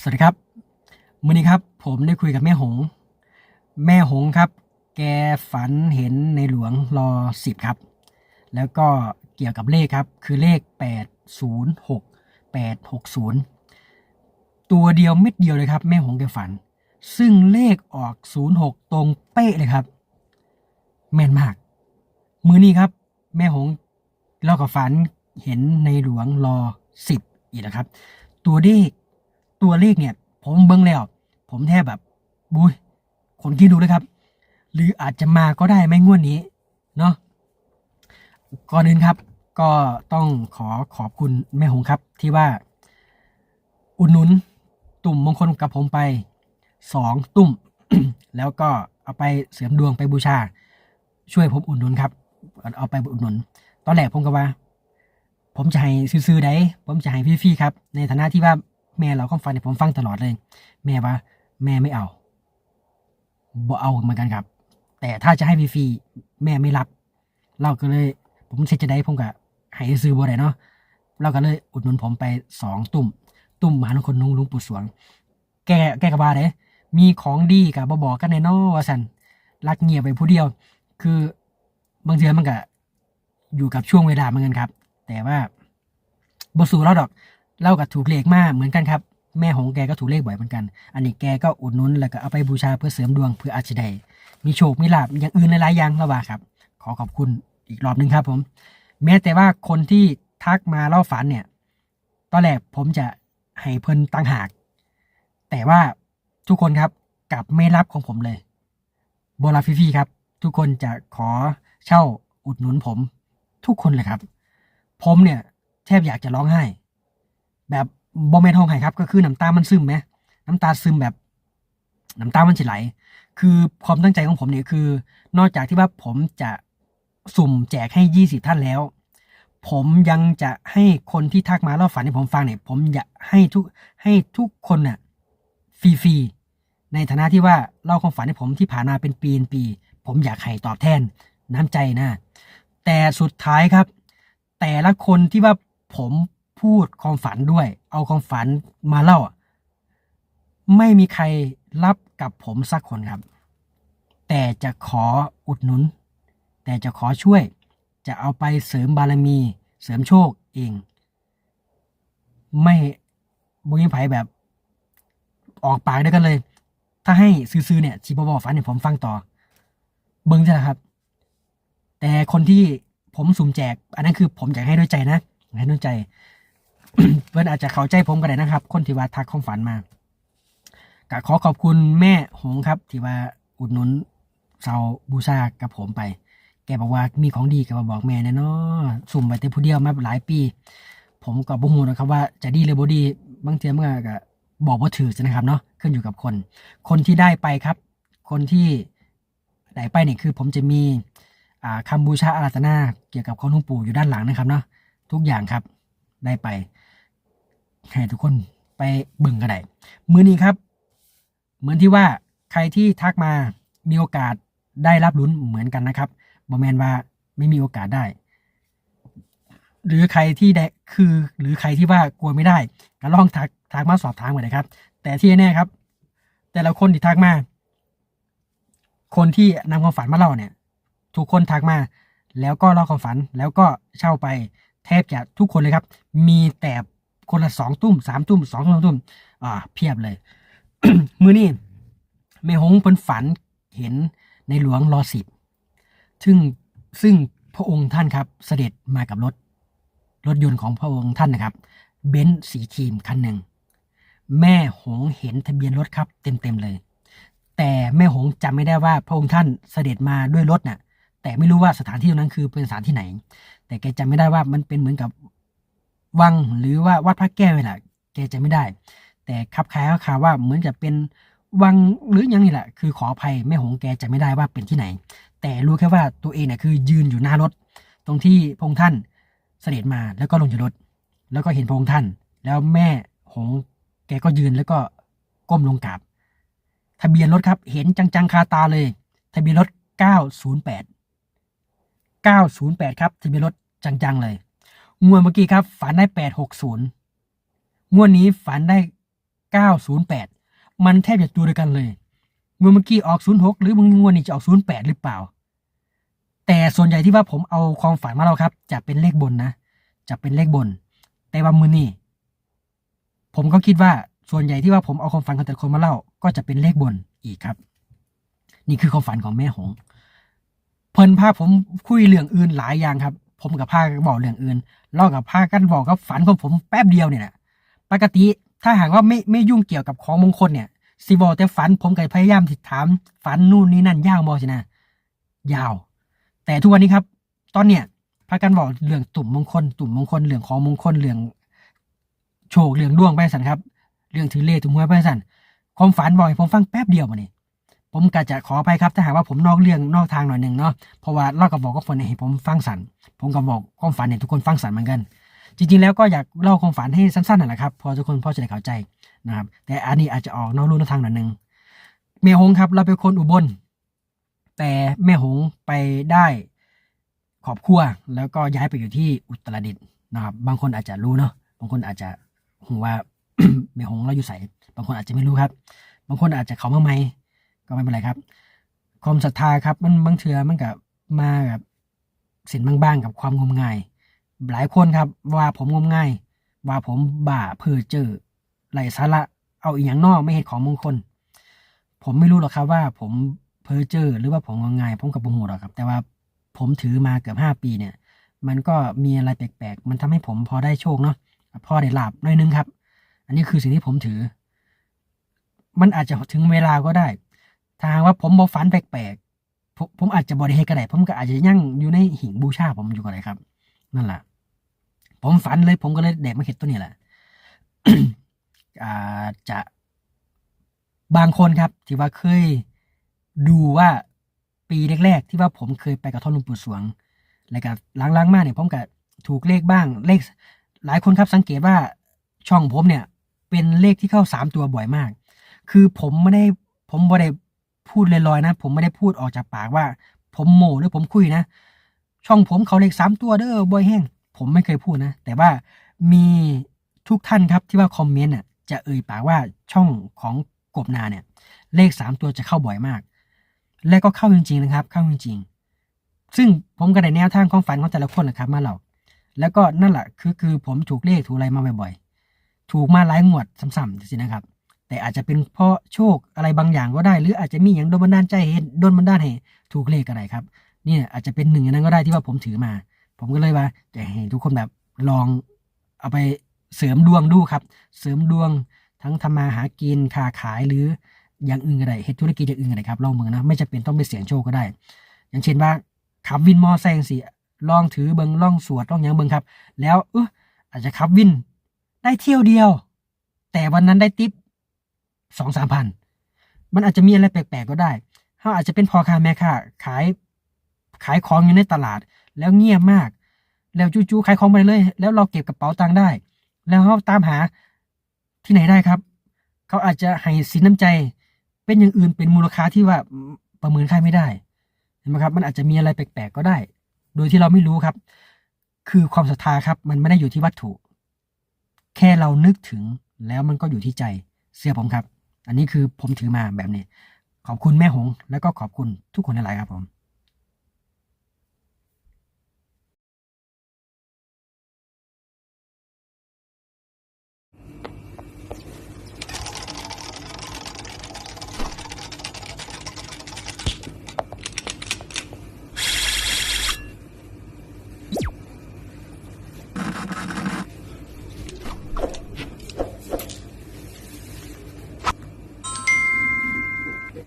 สวัสดีครับมื่อนี้ครับ ผมได้คุยกับแม่หง แม่หงครับ แกฝันเห็นในหลวงรอสิบครับ แล้วก็เกี่ยวกับเลขครับ คือเลขแปดศูนย์หกแปดหกศูนย์ตัวเดียวเม็ดเดียวเลยครับ แม่หงแกฝัน ซึ่งเลขออกศูนย์หกตรงเป๊ะเลยครับ แม่นมาก มือนี้ครับ แม่หงเราก็ฝันเห็นในหลวงรอสิบอีกนะครับ ตัวเลข ตัวเลขเนี่ย ผมเบิ้งแล้ว ผมแทบแบบบุยคนคิดดูเลยครับ หรืออาจจะมาก็ได้ไม่งวดนี้เนาะก่อนอื่นครับ ก็ต้องขอขอบคุณแม่หงครับ ที่ว่า อุดหนุนตุ่มมงคลกับผมไปสองตุ่ม แล้วก็เอาไปเสริมดวงไปบูชา ช่วยผมอุดหนุนครับ เอาไปอุดหนุน ตอนแรกผมก็ว่า ผมจะให้ซื้อๆได้ผมจะให้ฟรีๆครับ ในฐานะที่ว่า แม่เราความฝันเนี่ยผมฟังตลอดเลย แม่ว่าแม่ไม่เอาบ่เอาเหมือนกันครับ แต่ถ้าจะให้ฟรีๆแม่ไม่รับ เราก็เลย ผมเช็จะได้ผมก็ให้ซื้อบ่ได้เนาะเราก็เลยอุดหนุนผมไปสองตุ่ม ตุ่มมหานครนุงลุงปู่สวง แกแกกระบาเด้มีของดีกับบ่บอกกันในนอว่าสันรักเงียบไปผู้เดียว คือบางเทือมันก็อยู่กับช่วงเวลาเหมือนกันครับ แต่ว่าบสู่เราดอก เล่ากับถูกเลขมากเหมือนกันครับ แม่ของแกก็ถูกเลขบ่อยเหมือนกัน อันนี้แกก็อุดหนุนแล้วก็เอาไปบูชาเพื่อเสริมดวงเพื่ออาจจะได้มีโชค มีลาบอย่างอื่นหลายๆอย่างแล้วว่าครับ ขอขอบคุณอีกรอบหนึ่งครับผม แม้แต่ว่าคนที่ทักมาเล่าฝันเนี่ย ตอนแรกผมจะให้เพิ่นตั้งหาก แต่ว่าทุกคนครับกลับไม่รับของผมเลยโบราฟิฟี่ครับ ทุกคนจะขอเช่าอุดหนุนผม ทุกคนเลยครับ ผมเนี่ยแทบอยากจะร้องไห้ แบบโบเมนห้องไห้ครับ ก็คือน้ำตามันซึมไหมน้ำตาซึมแบบ น้ำตามันจะไหล คือความตั้งใจของผมเนี่ยคือ นอกจากที่ว่าผมจะสุ่มแจกให้ยี่สิบท่านแล้ว ผมยังจะให้คนที่ทักมาเล่าฝันให้ผมฟังเนี่ย ผมอยากให้ทุกให้ทุกคนน่ะฟรีๆในฐานะที่ว่าเล่าความฝันให้ผมที่ผ่านมาเป็นปีเป็นปี ผมอยากให้ตอบแทนน้ำใจนะ แต่สุดท้ายครับ แต่ละคนที่ว่าผม พูดความฝันด้วย เอาความฝันมาเล่าอะไม่มีใครรับกับผมสักคนครับ แต่จะขออุดหนุน แต่จะขอช่วย จะเอาไปเสริมบารมี เสริมโชคเอง ไม่บุญไผแบบออกปากด้วยกันเลย ถ้าให้ซื้อๆเนี่ยชีบบอกฝันให้ผมฟังต่อ เบิ้งใช่ครับ แต่คนที่ผมสุ่มแจก อันนั้นคือผมอยากให้ด้วยใจนะให้ด้วยใจ เพื่อนอาจจะเข้าใจผมก็ได้นะครับ คนที่ว่าทักความฝันมาก็ขอขอบคุณแม่หงครับ ที่ว่าอุดหนุนเสาบูชากับผมไป แกบอกว่ามีของดีก็มาบอกแม่แน่เนาะสุ่มไปแต่ผู้เดียวมาหลายปี ผมก็บ่ฮู้นะครับว่าจะดีหรือบ่ดีบางเทีมันก็บอกว่าถือนะครับเนาะขึ้นอยู่กับคน คนที่ได้ไปครับ คนที่ได้ไปเนี่ยคือผมจะมีอ่าคำบูชาอาราธนาเกี่ยวกับของหลวงปู่อยู่ด้านหลังนะครับเนาะทุกอย่างครับได้ไป ให้ทุกคนไปเบิ่งกันได้มือนี้ครับ เหมือนที่ว่าใครที่ทักมามีโอกาสได้รับลุ้นเหมือนกันนะครับบอแมนว่าไม่มีโอกาสได้ หรือใครที่ได้คือหรือใครที่ว่ากลัวไม่ได้ก็ลองทักทักมาสอบถามกันนะครับ แต่ที่แน่ครับ แต่ละคนที่ทักมาคนที่นำความฝันมาเล่าเนี่ย ทุกคนทักมา แล้วก็เล่าความฝันแล้วก็เช่าไปแทบจะทุกคนเลยครับ มีแต่ คนละสองตุ้มสามตุ้มสองตุ้มตุ้มอ่าเพียบเลย มือนี่แม่หงเพิ่นฝันเห็นในหลวงรอสิบซึ่งซึ่งพระองค์ท่านครับเสด็จมากับรถ รถยนต์ของพระองค์ท่านนะครับเบนซ์สีครีมคันหนึ่ง แม่หงเห็นทะเบียนรถครับเต็มเต็มๆเลย แต่แม่หงจำไม่ได้ว่าพระองค์ท่านเสด็จมาด้วยรถน่ะแต่ไม่รู้ว่าสถานที่ตรงนั้นคือเป็นสถานที่ไหน แต่แกจำไม่ได้ว่ามันเป็นเหมือนกับ วังหรือว่าวัดพระแก้วนี่แหละแกจำไม่ได้ แต่ขับคล้ายๆข่าวว่าเหมือนจะเป็นวังหรือยังนี่แหละ คือขออภัยแม่หงแกจะไม่ได้ว่าเป็นที่ไหน แต่รู้แค่ว่าตัวเองเนี่ยคือยืนอยู่หน้ารถ ตรงที่พงท่านเสด็จมาแล้วก็ลงจากรถ แล้วก็เห็นพงท่าน แล้วแม่หงแกก็ยืนแล้วก็ก้มลงกราบทะเบียนรถครับ เห็นจังๆคาตาเลย ทะเบียนรถ 908 908 ครับ ทะเบียนรถจังๆเลย งวดเมื่อกี้ครับ ฝันได้860งวดนี้ฝันได้908มันแทบจะตัวเดียวกันเลยงวดเมื่อกี้ออก06หกหรือมึงงวดนี้จะออก08หรือเปล่า แต่ส่วนใหญ่ที่ว่าผมเอาความฝันมาเล่าครับ จะเป็นเลขบนนะ จะเป็นเลขบน แต่ว่ามือนี่ผมก็คิดว่าส่วนใหญ่ที่ว่าผมเอาความฝันของแต่ละคนมาเล่า ก็จะเป็นเลขบนอีกครับ นี่คือความฝันของแม่หงเพิ่นพาผมคุยเรื่องอื่นหลายอย่างครับ ผมกับพาบอกเรื่องอื่นเล่ากับพากันบอกกับฝันของผมแป๊บเดียวเนี่ยนะปกติถ้าหากว่าไม่ไม่ยุ่งเกี่ยวกับของมงคลเนี่ยสิบอกแต่ฝันผมก็พยายามติดถาม ฝันนู่นนี่นั่นยาวบอสินะ ยาว แต่ทุกวันนี้ครับ ตอนเนี้ยพากันบอกเรื่องตุ่มมงคล ตุ่มมงคลเรื่องของมงคลเรื่องโชคเรื่องดวงไปสันครับ เรื่องถือเลขถือหวยไปสันความฝันบอกให้ผมฟังแป๊บเดียวมานี่ ผมก็จะขออภัยครับถ้าหากว่าผมนอกเรื่องนอกทางหน่อยหนึ่งเนาะเพราะว่าเล่ากับบอกก็ฝันให้ผมฟังสันผมก็บอกความฝันเนี่ยทุกคนฟังสันเหมือนกัน จริงๆแล้วก็อยากเล่าความฝันให้สั้นๆนั่นแหละครับพอทุกคนพอจะได้เข้าใจนะครับ แต่อันนี้อาจจะออกนอกลู่นอกทางหน่อยหนึ่งแม่หงครับเราเป็นคนอุบล แต่แม่หงไปได้ครอบครัวแล้วก็ย้ายไปอยู่ที่อุตรดิตถ์นะครับ บางคนอาจจะรู้เนาะบางคนอาจจะหูว่าแม่หงเราอยู่ใสบางคนอาจจะไม่รู้ครับ บางคนอาจจะเขาเมาใหม่ ก็ไม่เป็นไรครับความศรัทธาครับ มันบางเถื่อมันกับมากับสินบางๆกับความงมงาย หลายคนครับ ว่าผมงมงายว่าผมบ้าเพ้อเจอไรสาระเอาอีกอย่างนอกไม่เห็นของมงคล ผมไม่รู้หรอกครับว่าผมเพ้อเจอหรือว่าผมงมงายผมกับบุหูหรอกครับ แต่ว่าผมถือมาเกือบห้าปีเนี่ย มันก็มีอะไรแปลกๆ มันทำให้ผมพอได้โชคเนาะพอได้ลาบหน้อยนึงครับ อันนี้คือสิ่งที่ผมถือ มันอาจจะถึงเวลาก็ได้ ถ้าหากว่าผมบอฝันแปลกๆผมผมอาจจะบริเฮก็ได้ผมก็อาจจะยั่งอยู่ในหิ่งบูชาผมอยู่ก็ได้ครับ นั่นแหละผมฝันเลย ผมก็เลยแดกมาเห็ดตัวนี้แหละอาจจะบางคนครับ ที่ว่าเคยดูว่าปีแรกๆ ที่ว่าผมเคยไปกับท่อนหลุงปู่สวง แล้วก็ล้างๆมากเนี่ยผมก็ถูกเลขบ้าง เลข หลายคนครับสังเกตว่าช่องผมเนี่ย เป็นเลขที่เข้าสามตัวบ่อยมาก คือผมไม่ได้ผมไม่ได้ พูดลอยๆนะ ผมไม่ได้พูดออกจากปากว่า ผมโม่หรือผมคุยนะ ช่องผมเขาเลขสามตัวเด้อบ่อยแห้งผมไม่เคยพูดนะ แต่ว่ามีทุกท่านครับที่ว่าคอมเมนต์อะจะเอ่ยปากว่าช่องของกบนาเนี่ย เลขสามตัวจะเข้าบ่อยมาก และก็เข้าจริงๆนะครับ เข้าจริงๆ ซึ่งผมก็ได้แนวทางของฝันของแต่ละคนแหละครับมาเล่าแล้วก็นั่นแหละคือคือผมถูกเลขถูกอะไรมาบ่อยๆ ถูกมาหลายงวดซ้ำๆสินะครับ แต่อาจจะเป็นเพราะโชคอะไรบางอย่างก็ได้ หรืออาจจะมีอย่างโดนบันดาลใจเห็นโดนบันดาลให้ถูกเลขอะไรครับเนี่ยอาจจะเป็นหนึ่งในนั้นก็ได้ที่ว่าผมถือมา ผมก็เลยว่าจะให้ทุกคนแบบลองเอาไปเสริมดวงดูครับ เสริมดวงทั้งทำมาหากินค้าขายหรืออย่างอื่นก็ได้เฮ็ดธุรกิจอย่างอื่นก็ได้ครับลองเมืองนะไม่จำเป็นต้องไปเสี่ยงโชคก็ได้ อย่างเช่นว่าขับวินมอไซค์สิลองถือเบิงลองสวดลองหยังเบิงครับ แล้วเอออาจจะขับวิน ได้เที่ยวเดียว แต่วันนั้นได้ติป สองสามพันมันอาจจะมีอะไรแปลกๆก็ได้เขาอาจจะเป็นพ่อค้าแม่ค้าขายขายของอยู่ในตลาด แล้วเงียบมาก แล้วจู่ๆขายของไปเลย แล้วเราเก็บกระเป๋าตังค์ได้ แล้วเขาตามหาที่ไหนได้ครับ เขาอาจจะให้สินน้ำใจ เป็นอย่างอื่นเป็นมูลค่าที่ว่าประเมินค่าไม่ได้เห็นไหมครับ มันอาจจะมีอะไรแปลกๆก็ได้ โดยที่เราไม่รู้ครับ คือความศรัทธาครับ มันไม่ได้อยู่ที่วัตถุ แค่เรานึกถึงแล้วมันก็อยู่ที่ใจเสื้อผมครับ อันนี้คือผมถือมาแบบนี้ ขอบคุณแม่หง แล้วก็ขอบคุณทุกคนหลายๆครับผม